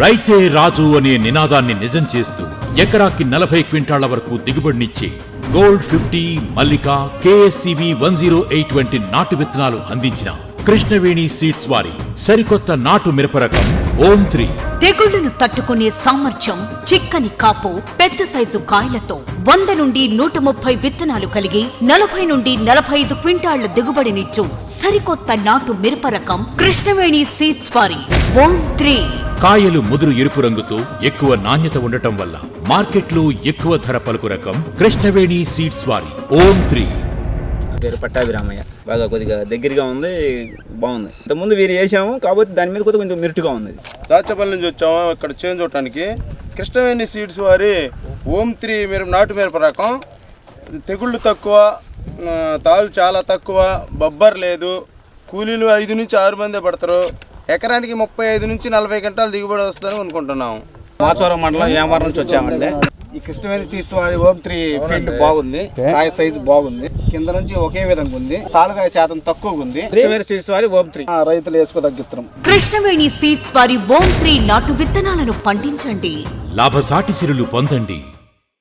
రైతే రాజు అనే నినాదాన్ని నిజం చేస్తూ ఎకరాకి నలభై క్వింటాళ్ళ వరకు దిగుబడినిచ్చే gold fifty Mallika KSCV one zero eight వంటి నాటు విత్తనాలు అందించిన కృష్ణవేణి సీడ్స్ వారి సరికొత్త నాటు మిరప రకం ఓం త్రీ. తెగుళ్ళను తట్టుకునే సామర్థ్యం చిక్కని కాపు పెద్ద సైజు కాయలతో వంద నుండి నూట ముప్పై విత్తనాలు కలిగి నలభై నుండి నలభై ఐదు క్వింటాళ్ళ దిగుబడినిచ్చు సరికొత్త నాటు మిరప రకం కృష్ణవేణి సీడ్స్ వారి ఓం త్రీ కాయలు ముదురు ఎరుపు రంగుతో ఎక్కువ నాణ్యత ఉండటం వల్ల మార్కెట్లో ఎక్కువ ధర పలుకు రకం కృష్ణవేణి సీడ్స్ వారి ఓం త్రీ పేరు పట్టాభిరామయ్య బాగా కొద్దిగా దగ్గరగా ఉంది బాగుంది. ఇంతకుముందు వీరు వేసాము కాకపోతే దాని మీద కొద్దిగా కొంచెం మిరుటుగా ఉంది. దాచపల్లి నుంచి వచ్చాము. ఇక్కడ చేంజ్ చూడటానికి కృష్ణవేణి సీడ్స్ వారి ఓం త్రీ మిరప నాటు మిరప రకం. తెగుళ్ళు తక్కువ తాళ్ళు చాలా తక్కువ బొబ్బర్ లేదు. కూలీలు ఐదు నుంచి ఆరు మందే పడతారు. ఎకరానికి ముప్పై ఐదు నుంచి నలభై గంటలు దిగుబడి వస్తుందని అనుకుంటున్నాము. మాచవరం మండలం ఏమారం నుంచి వచ్చామండి. ఈ కృష్ణవేణి సీడ్స్ వారి ఓం త్రీ ఫీల్డ్ బాగుంది. కాయ సైజు బాగుంది. కింద నుంచి ఒకే విధంగా ఉంది. తాలుగాయ శాతం తక్కువగా ఉంది. కృష్ణవేణి సీడ్స్ వారి ఓం త్రీ. రైతులు వేసుకోదగ్గిత్రం కృష్ణవేణి సీడ్స్ వారి ఓం త్రీ నాటు విత్తనాలను పండించండి. లాభసాటి సిరులు పొందండి.